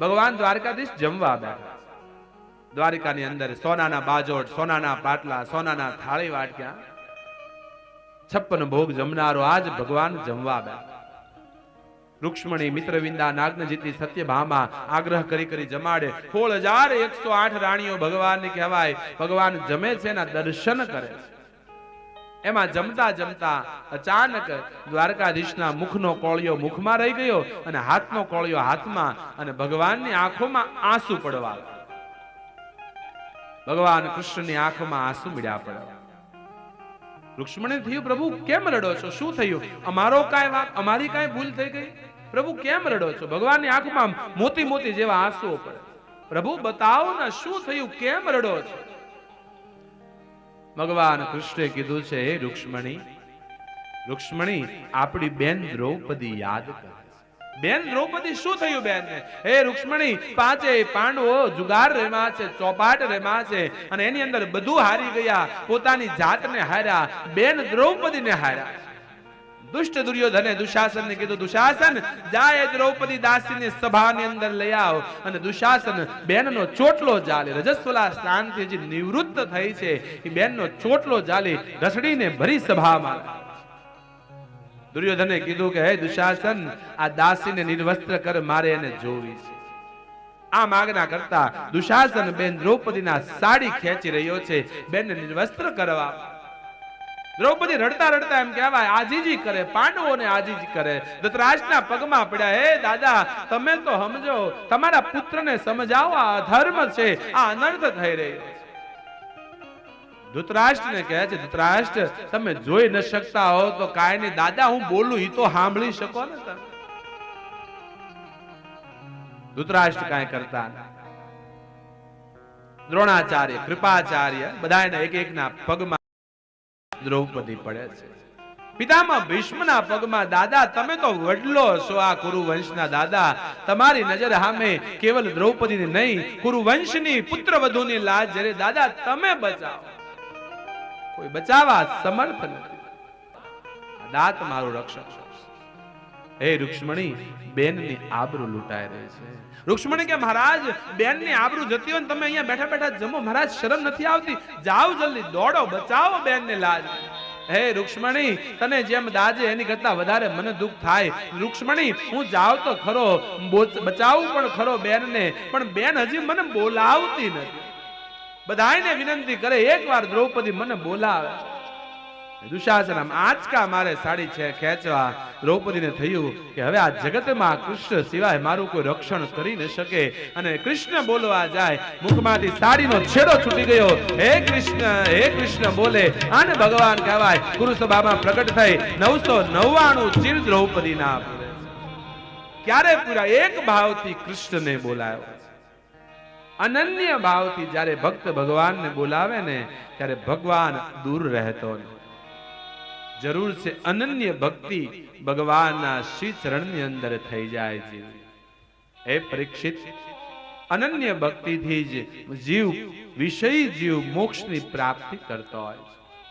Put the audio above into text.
ભગવાન દ્વારકાધીશ જમવા બેઠા. દ્વારિકાની અંદર સોનાના બાજોટ સોનાના પાટલા, સોનાના થાળી વાટક્યા. છપ્પન ભોગ જમનારો આજ ભગવાન જમવા બેઠા. રૂક્ષ્મણી, મિત્રવિંદા નાગ્નજીતી સત્યભામા આગ્રહ કરી કરી જમાડે. સોળ હજાર એકસો આઠ રાણીઓ ભગવાનને કહેવાય. ભગવાન જમે છે એના દર્શન કરે છે. એમાં જમતા જમતા અચાનક દ્વારકાધીશના મુખનો કોળિયો મુખમાં રહી ગયો અને હાથનો કોળિયો હાથમાં અને ભગવાનની આંખોમાં આંસુ પડવા ભગવાન કૃષ્ણની આંખમાં આંસુ મળ્યા પડ્યા રુક્ષ્મણે થયું, પ્રભુ, કેમ રડો છો? શું થયું? અમારો કાંઈ વાત અમારી કાંઈ ભૂલ થઈ ગઈ? પ્રભુ, કેમ રડો છો? ભગવાનની આંખમાં મોતી મોતી જેવા આંસુઓ પડે. પ્રભુ, બતાવો ને, શું થયું? કેમ રડો છો? ભગવાન કૃષ્ણે કીધું છે રૂક્ષ્મણી રૂક્ષ્મણી, આપણી બેન દ્રૌપદી યાદ કરે. બેન દ્રૌપદી શું થયું બેન? હે રૂક્ષ્મણી, પાંચે પાંડવો જુગાર રેમા છે, ચોપાટ રેમા છે, અને એની અંદર બધું હારી ગયા, પોતાની જાતને હાર્યા, બેન દ્રૌપદીને હાર્યા. દુષ્ટ દુર્યોધને દુશાસનને કીધું, દુશાસન, જાય દ્રૌપદી દાસીને સભાની અંદર લઈ આવ. અને દુશાસન બેનનો ચોટલો જાલે. રજસ્વલા જે નિવૃત્ત થઈ છે. એ બેનનો ચોટલો જાલી રસડીને ભરી સભામાં. દુર્યોધને કીધું કે, હે દુશાસન, આ દાસીને નિર્વસ્ત્ર કર, મારે એને જોવી છે. આ માગના કરતા દુશાસન બેન દ્રૌપદીના સાડી ખેંચી રહ્યો છે. બેનને નિર્વસ્ત્ર કરવા દ્રૌપદી રડતા રડતા એમ કહેવાય, આજીજી કરે, પાંડવોને આજીજી કરે. ધૃતરાષ્ટ્રના પગમાં પડ્યા, હે દાદા, તમે તો સમજો, તમારા પુત્રને સમજાવો, આ ધર્મ છે, આ અનર્થ થઈ રહ્યો ધૃતરાષ્ટ્રને કહે છે ધૃતરાષ્ટ્ર તમે જોઈ ન શકતા હો, તો કાંઈ નહીં દાદા, હું બોલું એ તો સાંભળી શકો ને તમે. ધૃતરાષ્ટ્ર કાંઈ કરતા દ્રોણાચાર્ય, કૃપાચાર્ય બધાને એક એકના પગમાં દ્રૌપદી પડે છે. પિતામાં ભીષ્મના પગમાં, દાદા, તમે તો વડલો છો આ કુરુવંશના દાદા. તમારી નજર સામે કેવલ દ્રૌપદીની નહીં, કુરુવંશની પુત્ર વધુની લાજ જ્યારે દાદા, તમે બચાવો. કોઈ બચાવવા સમર્થ નથી. દાંત મારું રક્ષક. હે રૂક્ષ્મણી, બેનની આબરૂ લૂંટાઈ રહી છે. રૂક્ષ્મણી કે મહારાજ, બેનની આબરૂ જતી હોય ને તમે અહીંયા બેઠા બેઠા જમો. મહારાજ, શરમ નથી આવતી? જાઓ જલ્દી, દોડો, બચાવો બેનને લાજ. હે રૂક્ષ્મણી, તને જેમ દાજે, એની કરતા વધારે મને દુઃખ થાય. રૂક્ષ્મણી, હું જાઉં તો ખરો બચાવું પણ ખરો બેનને, પણ બેન હજી મને બોલાવતી નથી. બધાયને વિનંતી કરે, એકવાર દ્રૌપદી મને બોલાવે. દુશાસન આમ આંચકા મારે સાડી છે ખેંચવા? દ્રૌપદીને થયું કે હવે આ જગતમાં કૃષ્ણ સિવાય મારું કોઈ રક્ષણ કરી ન શકે. અને કૃષ્ણ બોલવા જાય, મુખમાંથી સાડીનો છેડો છૂટી ગયો. હે કૃષ્ણ હે કૃષ્ણ બોલે, આને ભગવાન કહેવાય. કુરુસભામાં પ્રગટ થઈ, નવસો નવ્વાણું ચીર દ્રૌપદીના પૂરે ક્યારે પૂરા? એક ભાવથી કૃષ્ણને બોલાયો. અનન્ય ભાવથી જ્યારે ભક્ત ભગવાનને બોલાવે ને, ત્યારે ભગવાન દૂર રહેતો નથી જરૂર છે અનન્ય ભક્તિ ભગવાનના શ્રી ચરણની અંદર થઈ જાય છે. એ પરીક્ષિત, અનન્ય ભક્તિથી જ જીવ વિષયી જીવ મોક્ષની પ્રાપ્તિ કરતો હોય છે.